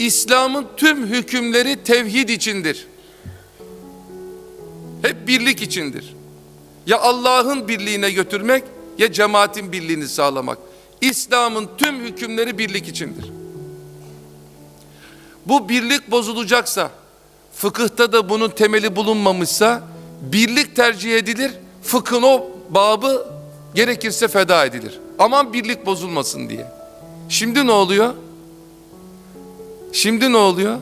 İslam'ın tüm hükümleri tevhid içindir. Hep birlik içindir. Ya Allah'ın birliğine götürmek ya cemaatin birliğini sağlamak. İslam'ın tüm hükümleri birlik içindir. Bu birlik bozulacaksa, fıkıhta da bunun temeli bulunmamışsa birlik tercih edilir, fıkhın o babı gerekirse feda edilir. Aman birlik bozulmasın diye. Şimdi ne oluyor? Şimdi ne oluyor?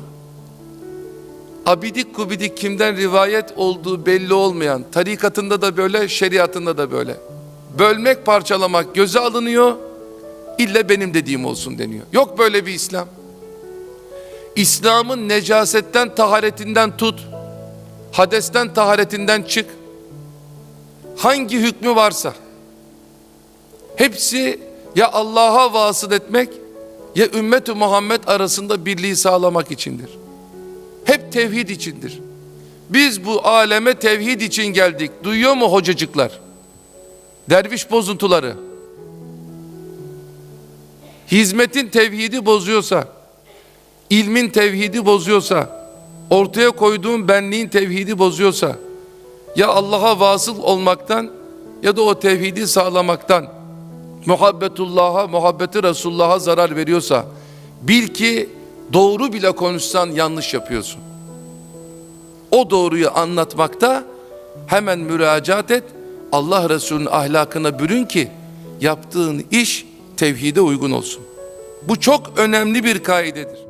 Abidik gubidik kimden rivayet olduğu belli olmayan, tarikatında da böyle, şeriatında da böyle. Bölmek, parçalamak göze alınıyor, illa benim dediğim olsun deniyor. Yok böyle bir İslam. İslam'ın necasetten, taharetinden tut, hadesten, taharetinden çık. Hangi hükmü varsa, hepsi ya Allah'a vasıl etmek, ya ümmet-i Muhammed arasında birliği sağlamak içindir. Hep tevhid içindir. Biz bu aleme tevhid için geldik. Duyuyor mu hocacıklar? Derviş bozuntuları. Hizmetin tevhidi bozuyorsa, ilmin tevhidi bozuyorsa, ortaya koyduğun benliğin tevhidi bozuyorsa, ya Allah'a vasıl olmaktan ya da o tevhidi sağlamaktan, muhabbetullah'a, muhabbeti Resulullah'a zarar veriyorsa, bil ki doğru bile konuşsan yanlış yapıyorsun. O doğruyu anlatmakta hemen müracaat et. Allah Resulü'nün ahlakına bürün ki yaptığın iş tevhide uygun olsun. Bu çok önemli bir kaidedir.